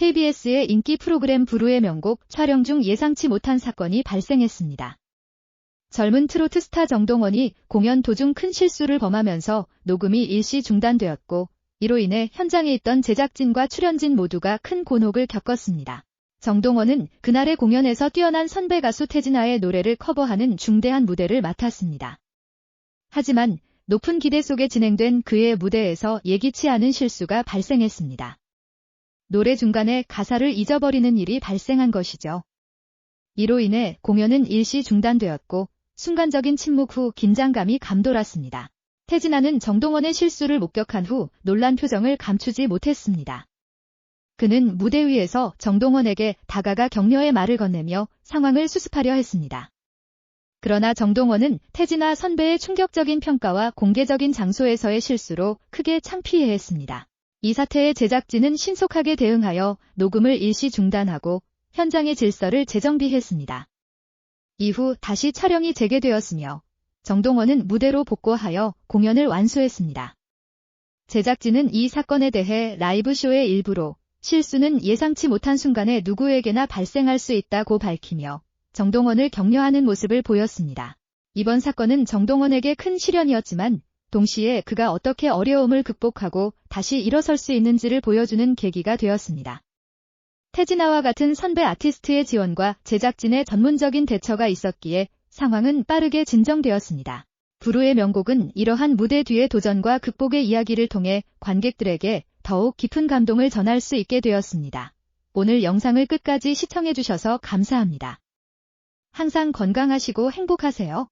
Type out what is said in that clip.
KBS의 인기 프로그램 부르의 명곡 촬영 중 예상치 못한 사건이 발생했습니다. 젊은 트로트 스타 정동원이 공연 도중 큰 실수를 범하면서 녹음이 일시 중단되었고 이로 인해 현장에 있던 제작진과 출연진 모두가 큰 곤혹을 겪었습니다. 정동원은 그날의 공연에서 뛰어난 선배 가수 태진아의 노래를 커버하는 중대한 무대를 맡았습니다. 하지만 높은 기대 속에 진행된 그의 무대에서 예기치 않은 실수가 발생했습니다. 노래 중간에 가사를 잊어버리는 일이 발생한 것이죠. 이로 인해 공연은 일시 중단되었고 순간적인 침묵 후 긴장감이 감돌았습니다. 태진아는 정동원의 실수를 목격한 후 놀란 표정을 감추지 못했습니다. 그는 무대 위에서 정동원에게 다가가 격려의 말을 건네며 상황을 수습하려 했습니다. 그러나 정동원은 태진아 선배의 충격적인 평가와 공개적인 장소에서의 실수로 크게 창피해했습니다. 이 사태에 제작진은 신속하게 대응하여 녹음을 일시 중단하고 현장의 질서를 재정비했습니다. 이후 다시 촬영이 재개되었으며 정동원은 무대로 복구하여 공연을 완수했습니다. 제작진은 이 사건에 대해 라이브쇼의 일부로 실수는 예상치 못한 순간에 누구에게나 발생할 수 있다고 밝히며 정동원을 격려하는 모습을 보였습니다. 이번 사건은 정동원에게 큰 시련이었지만 동시에 그가 어떻게 어려움을 극복하고 다시 일어설 수 있는지를 보여주는 계기가 되었습니다. 태진아와 같은 선배 아티스트의 지원과 제작진의 전문적인 대처가 있었기에 상황은 빠르게 진정되었습니다. 부르의 명곡은 이러한 무대 뒤의 도전과 극복의 이야기를 통해 관객들에게 더욱 깊은 감동을 전할 수 있게 되었습니다. 오늘 영상을 끝까지 시청해주셔서 감사합니다. 항상 건강하시고 행복하세요.